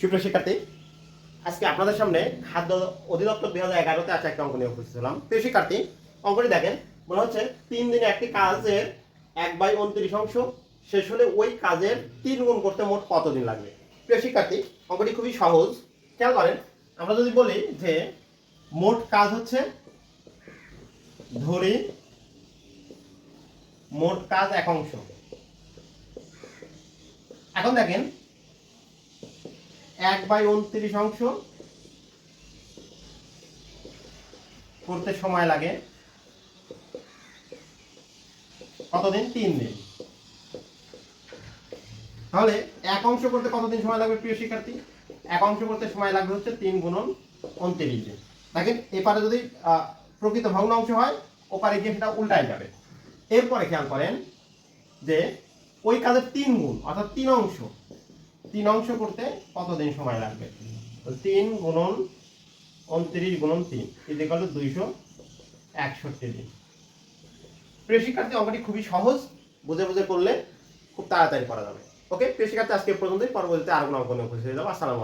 সুপ্রিয় শিক্ষার্থী, আজকে আপনাদের সামনে খাদ্য অধিদপ্তর দুই হাজার এগারোতে আছে একটা অঙ্ক নিয়ে উপস্থিত হলাম। প্রিয় শিক্ষার্থী, অঙ্কটি দেখেন মনে হচ্ছে তিন দিনে একটি কাজের এক বাই উনত্রিশ অংশ, শেষ হলে ওই কাজের তিন গুণ করতে মোট কতদিন লাগবে? প্রিয় শিক্ষার্থী, অঙ্কটি খুবই সহজ। খেয়াল করেন, আমরা যদি বলি যে মোট কাজ হচ্ছে, ধরি মোট কাজ এক অংশ। এখন দেখেন এক বাই উনত্রিশ অংশ। করতে সময় লাগে। কতদিন? তিন দিন। তাহলে এক অংশ করতে কতদিন সময় লাগবে প্রিয় শিক্ষার্থী? এক অংশ করতে সময় লাগবে হচ্ছে তিন গুণন উনত্রিশ। দিন দেখেন, এপারে যদি প্রকৃত ভগ্নাংশ হয়, ওপারে গিয়ে সেটা উল্টায় যাবে। এরপরে খেয়াল করেন যে ওই কাজের তিন গুণ, অর্থাৎ তিন অংশ তিন অংশ করতে কতদিন সময় লাগবে? তিন গুণন উনত্রিশ গুণন তিন ইজিকাল দুইশো একষট্টি দিন। প্রিয় শিক্ষার্থী, অঙ্কটি খুবই সহজ, বুঝে বুঝে করলে খুব তাড়াতাড়ি করা যাবে। ওকে, প্রিয় শিক্ষার্থী, আজকে পর্যন্তই। পরবর্তীতে আর কোনো অঙ্ক নিয়ে উপস্থিত হয়ে যাব। আসসালামু